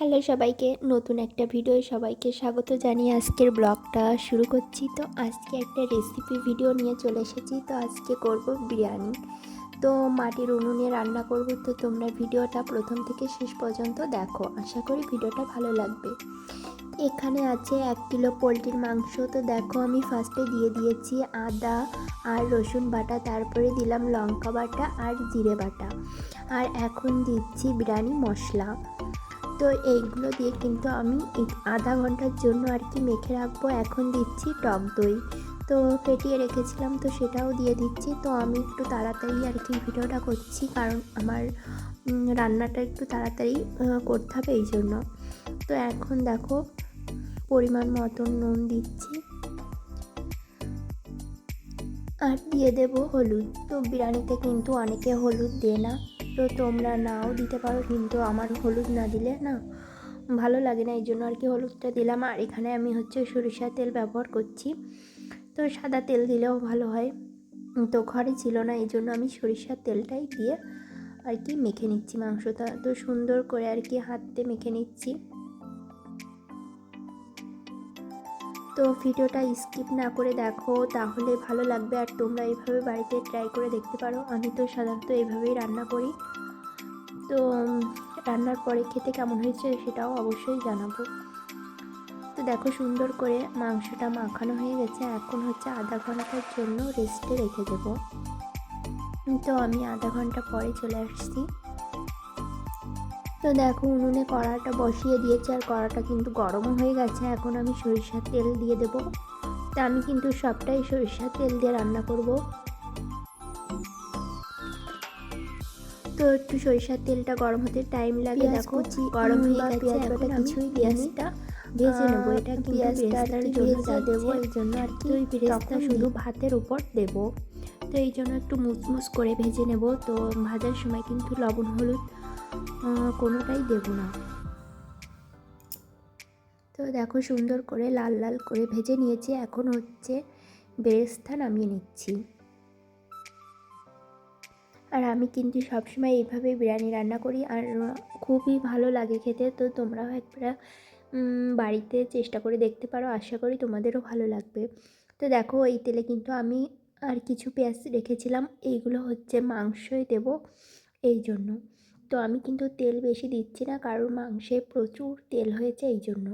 Hello সবাইকে, নতুন একটা ভিডিও সবাইকে স্বাগত জানিয়ে আজকের ব্লগটা শুরু করছি। তো আজকে একটা রেসিপি ভিডিও নিয়ে চলে এসেছি। তো আজকে করব বিরিয়ানি। তো মাটির উনুনে রান্না করব। তো তোমরা ভিডিওটা প্রথম থেকে শেষ পর্যন্ত দেখো। আশা করি ভিডিওটা ভালো লাগবে। এখানে আছে এক কিলো পোলট্রির মাংস। তো দেখো আমি ফার্স্টে দিয়ে দিয়েছি আদা আর রসুন বাটা, তারপরে দিলাম লঙ্কা বাটা আর জিরে বাটা। আর এখন দিচ্ছি বিরিয়ানি মশলা। তো এইগুলো দিয়ে কিন্তু আমি আধা ঘণ্টার জন্য আর কি মেখে রাখব। এখন দিচ্ছি টক দই। তো ফেটিয়ে রেখেছিলাম, তো সেটাও দিয়ে দিচ্ছি। তো আমি একটু তাড়াতাড়ি আর কি ভিডিওটা করছি, কারণ আমার রান্নাটা একটু তাড়াতাড়ি করতে হবে এই জন্য। তো এখন দেখো, পরিমাণ মতন নুন দিচ্ছি। আর দিয়ে দেব হলুদ। তো বিরিয়ানিতে কিন্তু অনেকে হলুদ দেয় না। তো তোমরা নাও দিতে পারো, কিন্তু আমার হলুদ না দিলে না ভালো লাগে না, এই জন্য আর কি হলুদটা দিলাম। আর এখানে আমি হচ্ছে সরিষার তেল ব্যবহার করছি। তো সাদা তেল দিলেও ভালো হয়। তো ঘরে ছিল না, এই জন্য আমি সরিষার তেলটাই দিয়ে আর কি মেখে নিচ্ছি মাংসটা। তো সুন্দর করে আর কি হাতে মেখে নিচ্ছি। তো ভিডিওটা স্কিপ না করে দেখো, তাহলে ভালো লাগবে। আর তোমরা এইভাবে বাড়িতে ট্রাই করে দেখতে পারো। আমি তো সাধারণত এইভাবেই রান্না করি। তো রান্নার পরে খেতে কেমন হয়েছে সেটাও অবশ্যই জানাব। তো দেখো সুন্দর করে মাংসটা মাখানো হয়ে গেছে, এখন হচ্ছে আধা ঘণ্টার জন্য রেস্টে রেখে দেবো। তো আমি আধা ঘণ্টা পরে চলে আসছি। তো দেখো উনুনে কড়াটা বসিয়ে দিয়েছি, আর কড়াটা কিন্তু গরমও হয়ে গেছে, এখন আমি সরিষার তেল দিয়ে দেব। তা আমি কিন্তু সবটাই সরিষার তেল দিয়ে রান্না করব। তো একটু সরিষার তেলটা গরম হতে টাইম লাগে দেখো গরম হয়ে গেছে এখন কিছুই পেঁয়াজটা ভেজে নেব এটা কিন্তু পেঁয়াজটার জন্য দেবো এই জন্য আর কি ওই পেঁয়াজটা শুধু ভাতের উপর দেবো। তো এই জন্য একটু মুচমুচ করে ভেজে নেব তো ভাজার সময় কিন্তু লবণ হলুদ কোনোটাই দেব না। তো দেখো সুন্দর করে লাল লাল করে ভেজে নিয়েছি এখন হচ্ছে বেরেস্তা নামিয়ে নিচ্ছি। আর আমি কিন্তু সবসময় এইভাবেই বিরিয়ানি রান্না করি আর খুবই ভালো লাগে খেতে। তো তোমরাও একবার বাড়িতে চেষ্টা করে দেখতে পারো। আশা করি তোমাদেরও ভালো লাগবে। তো দেখো, এই তেলে কিন্তু আমি আর কিছু পেঁয়াজ রেখেছিলাম। এইগুলো হচ্ছে মাংসই দেব এই জন্য। তো আমি কিন্তু তেল বেশি দিচ্ছি না, কারণ মাংসে প্রচুর তেল হয়েছে এই জন্য।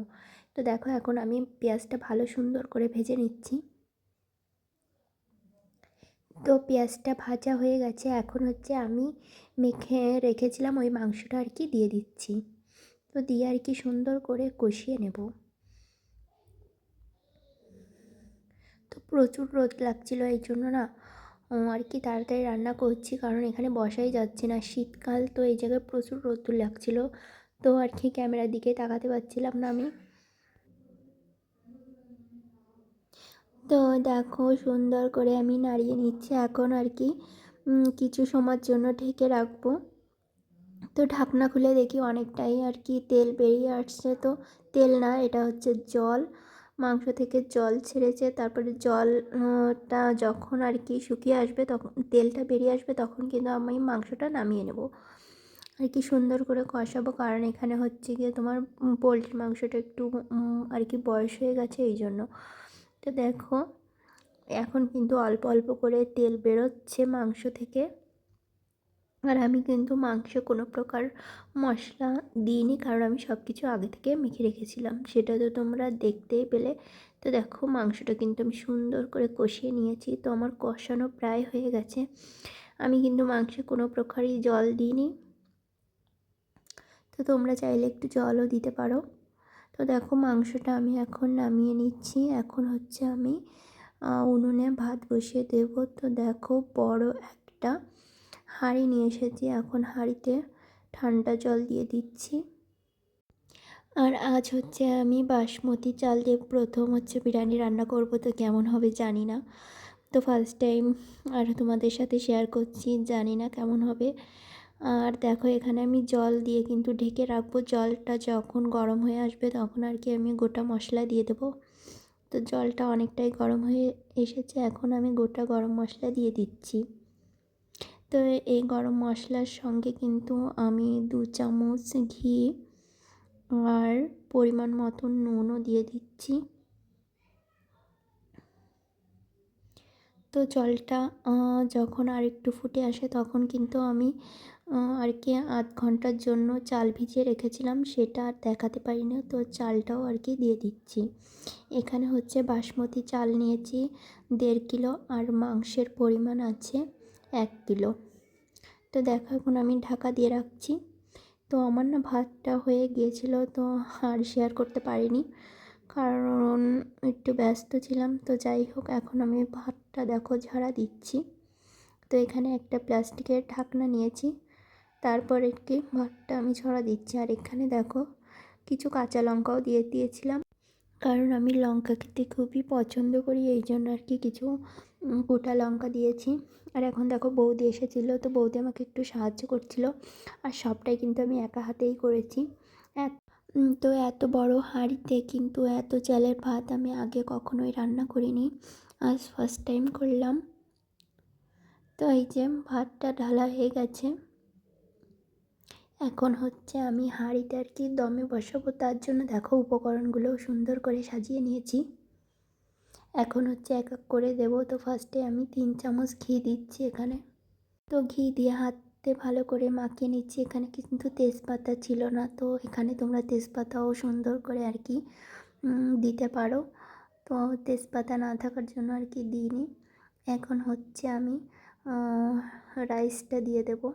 তো দেখো, এখন আমি পেঁয়াজটা ভালো সুন্দর করে ভেজে নিচ্ছি। তো পেঁয়াজটা ভাজা হয়ে গেছে। এখন হচ্ছে আমি মেখে রেখেছিলাম ওই মাংসটা আর কি দিয়ে দিচ্ছি। তো দিয়ে আর কি সুন্দর করে কষিয়ে নেব। তো প্রচুর রোদ লাগছিল এই জন্য না আর কি তাড়াতাড়ি রান্না করছি। কারণ এখানে বসাই যাচ্ছে না। শীতকাল তো এই জায়গায় প্রচুর রোদ্দুর লাগছিল। তো আর কি ক্যামেরার দিকে তাকাতে পারছিলাম না আমি। তো দেখো সুন্দর করে আমি নাড়িয়ে নিচ্ছি এখন আর কি। কিছু সময়ের জন্য ঢেকে রাখব। তো ঢাকনা খুলে দেখি অনেকটাই আর কি তেল বেরিয়ে আসছে। তো তেল না, এটা হচ্ছে জল। মাংস থেকে জল ছেড়েছে, তারপরে জলটা যখন আর কি শুকিয়ে আসবে, তখন তেলটা বেরিয়ে আসবে, তখন কিন্তু আমি মাংসটা নামিয়ে নেব। আর কি সুন্দর করে কষাবো, কারণ এখানে হচ্ছে গিয়ে তোমার পোলট্রি মাংসটা একটু আর কি বয়স হয়ে গেছে, এই জন্য। তো দেখো, এখন কিন্তু অল্প অল্প করে তেল বেরোচ্ছে মাংস থেকে। আর আমি কিন্তু মাংসে কোনো প্রকার মশলা দিইনি, কারণ আমি সব কিছু আগে থেকে মেখে রেখেছিলাম। সেটা তো তোমরা দেখতেই পেলে। তো দেখো, মাংসটা কিন্তু আমি সুন্দর করে কষিয়ে নিয়েছি। তো আমার কষানো প্রায় হয়ে গেছে। আমি কিন্তু মাংসে কোনো প্রকারই জল দিইনি। তো তোমরা চাইলে একটু জলও দিতে পারো। তো দেখো মাংসটা আমি এখন নামিয়ে নিচ্ছি। এখন হচ্ছে আমি উনুনে ভাত বসিয়ে দেবো। তো দেখো বড় একটা হাঁড়ি নিয়ে এসেছি। এখন হাঁড়িতে ঠান্ডা জল দিয়ে দিচ্ছি। আর আজ হচ্ছে আমি বাসমতি চাল দিয়ে প্রথম হচ্ছে বিরিয়ানি রান্না করব। তো কেমন হবে জানি না। তো ফার্স্ট টাইম আর তোমাদের সাথে শেয়ার করছি। জানি না কেমন হবে। আর দেখো এখানে আমি জল দিয়ে কিন্তু ঢেকে রাখব। জলটা যখন গরম হয়ে আসবে তখন আর কি আমি গোটা মশলা দিয়ে দেবো। তো জলটা অনেকটাই গরম হয়ে এসেছে, এখন আমি গোটা গরম মশলা দিয়ে দিচ্ছি। তো এই গরম মশলার সঙ্গে কিন্তু আমি দু চামচ ঘি আর পরিমাণ মতন নুনও দিয়ে দিচ্ছি। তো জলটা যখন আর একটু ফুটে আসে তখন কিন্তু আমি আর কি আধ ঘণ্টার জন্য চাল ভিজিয়ে রেখেছিলাম, সেটা আর দেখাতে পারি পারিনি। তো চালটাও আর কি দিয়ে দিচ্ছি। এখানে হচ্ছে বাসমতি চাল নিয়েছি, দেড় কিলো আর মাংসের পরিমাণ আছে এক কিলো। তো দেখো এখন আমি ঢাকা দিয়ে রাখছি। তো আমার না ভাতটা হয়ে গিয়েছিল, তো আর শেয়ার করতে পারিনি। কারণ একটু ব্যস্ত ছিলাম, তো যাই হোক, এখন আমি ভাতটা দেখো ঝাড়া দিচ্ছি। তো এখানে একটা প্লাস্টিকের ঢাকনা নিয়েছি, তারপরে কি ভাতটা আমি ছড়া দিচ্ছি। আর এখানে দেখো, কিছু কাঁচা লঙ্কাও দিয়ে দিয়েছিলাম, কারণ আমি লঙ্কা খেতে খুবই পছন্দ করি, এই জন্য আর কি কিছু গোটা লঙ্কা দিয়েছি। আর এখন দেখো, বৌদি এসেছিল, তো বৌদি আমাকে একটু সাহায্য করছিল, আর সবটাই কিন্তু আমি একা হাতেই করেছি। তো এত বড় হাঁড়িতে কিন্তু এত চালের ভাত আমি আগে কখনোই রান্না করিনি। আজ ফার্স্ট টাইম করলাম। তো এই যে ভাতটা ঢালা হয়ে গেছে। এখন হচ্ছে আমি হাঁড়িতে আর কি দমে বসাবো। তার জন্য দেখো উপকরণগুলো সুন্দর করে সাজিয়ে নিয়েছি। এখন হচ্ছে এক এক করে দেবো। তো ফার্স্টে আমি তিন চামচ ঘি দিচ্ছি এখানে। তো ঘি দিয়ে হাতে ভালো করে মাখিয়ে নিচ্ছি। এখানে কিন্তু তেজপাতা ছিল না, তো এখানে তোমরা তেজপাতাও সুন্দর করে আর কি দিতে পারো। তো তেজপাতা না থাকার জন্য আর কি দিইনি। এখন হচ্ছে আমি রাইসটা দিয়ে দেবো।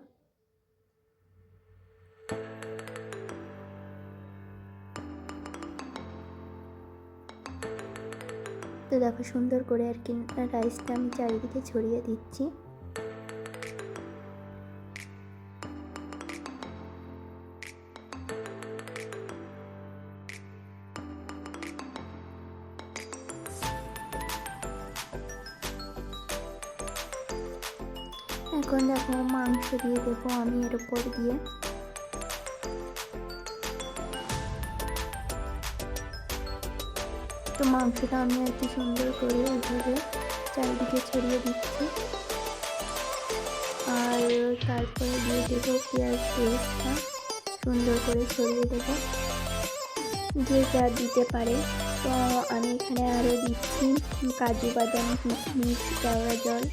তো দেখো সুন্দর করে আর কি, রাইসটা আমি চারিদিকে ছড়িয়ে দিচ্ছি। এখন দেখো মাংস দিয়ে দেবো আমি এর উপর দিয়ে। তো মাংসটা আমি কি সুন্দর করে এইভাবে চারিদিকে ছড়িয়ে দিচ্ছি। আর তারপরে দিয়ে দেবো পেঁয়াজ পেস্টটা সুন্দর করে ছড়িয়ে দেবো। যে যা দিতে পারে। তো আমি এখানে আরও দিচ্ছি কাজু বাদাম, কিশমিশ জল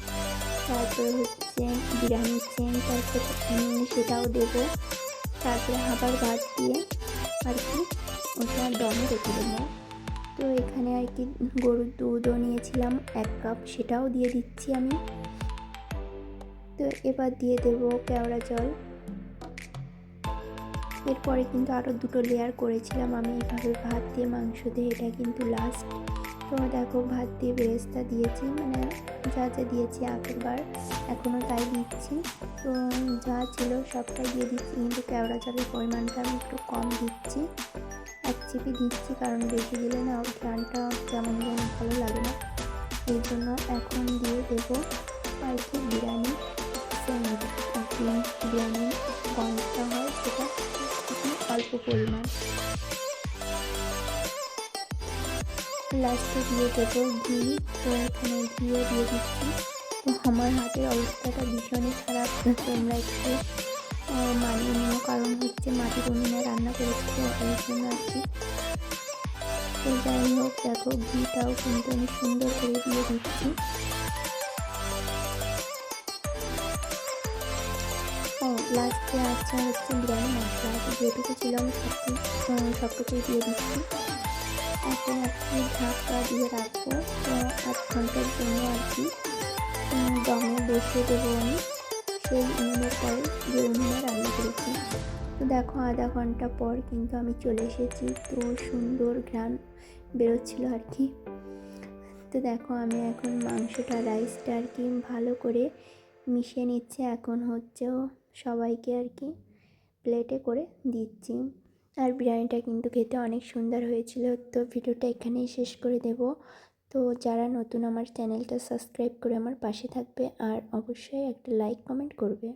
তারপরে হচ্ছে বিরিয়ানির চেন, তারপরে সেটাও দেবো। তারপরে আবার ভাত দিয়ে আর কি ওটা দমে রেখে দেবো। তো এখানে আর কি গরুর দুধও নিয়েছিলাম, এক কাপ সেটাও দিয়ে দিচ্ছি আমি। তো এবার দিয়ে দেব কেওড়া জল। এরপরে কিন্তু আরও দুটো লেয়ার করেছিলাম আমি এইভাবে ভাত দিয়ে মাংস দিয়ে, এটা কিন্তু লাস্ট তো দেখো ভাত দিয়ে বেরেস্তা দিয়েছি মানে যা যা দিয়েছি আগেরবার, এখনও তাই দিচ্ছি। তো যা ছিল সবটাই দিয়ে দিচ্ছি, কিন্তু কেওড়া জলের পরিমাণটা আমি একটু কম দিচ্ছি। এক চিপি দিচ্ছি, কারণ বেশি দিলে না ওর ঘ্রানটা কেমন যেন ভালো লাগে না। এই জন্য এখন দিয়ে দেবো আর কি বিরিয়ানি। বিরিয়ানি গন্ধটা হয়, সেটা অল্প পরিমাণ। লাস্টে দিয়ে দেবো ঘি তো এখানে ঘিও দিয়ে দিচ্ছি। তো আমার হাতের অবস্থাটা ভীষণই খারাপ। তোমরা একটু মানিয়ে নিও কারণ হচ্ছে মাটির উনুনে রান্না করেছি, তো এই জন্য আর কি। তো যাই হোক, দেখো ঘিটাও কিন্তু আমি সুন্দর করে দিয়ে দিচ্ছি। লাস্টে আচ্ছা হচ্ছে বিরিয়ানি মশলা, যেটুকু ছিল আমি সব সবটুকুই দিয়ে দিচ্ছি। একটু ঢাকা দিয়ে রাখব। তো আধ ঘণ্টার জন্য আর কি। দমে বসিয়ে দেবো আমি। সেই উনুনের পরে যে উনুনে রান্না করেছি তো দেখো, আধা ঘণ্টা পর কিন্তু আমি চলে এসেছি। তো সুন্দর ঘ্রাণ বেরোচ্ছিল আর কি। তো দেখো, আমি এখন মাংসটা, রাইসটা আর কি ভালো করে মিশিয়ে নিচ্ছে। এখন হচ্ছেও সবাইকে আর কি প্লেটে করে দিচ্ছি। আর বিরিয়ানিটা কিন্তু খেতে অনেক সুন্দর হয়েছিল। তো ভিডিওটা এখানেই শেষ করে দেব। তো যারা নতুন আমার চ্যানেলটা সাবস্ক্রাইব করে আমার পাশে থাকবে, আর অবশ্যই একটা লাইক কমেন্ট করবে।